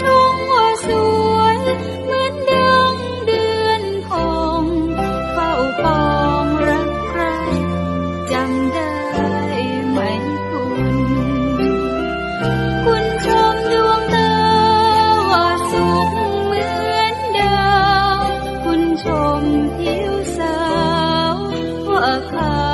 ชงว่าสวยเหมือนดังเดือนพองเข้าปองรักใครจำได้ไหมคุณ คุณชมดวงตาสุขเหมือนดาว คุณชมผิวสาวว่าขาว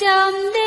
so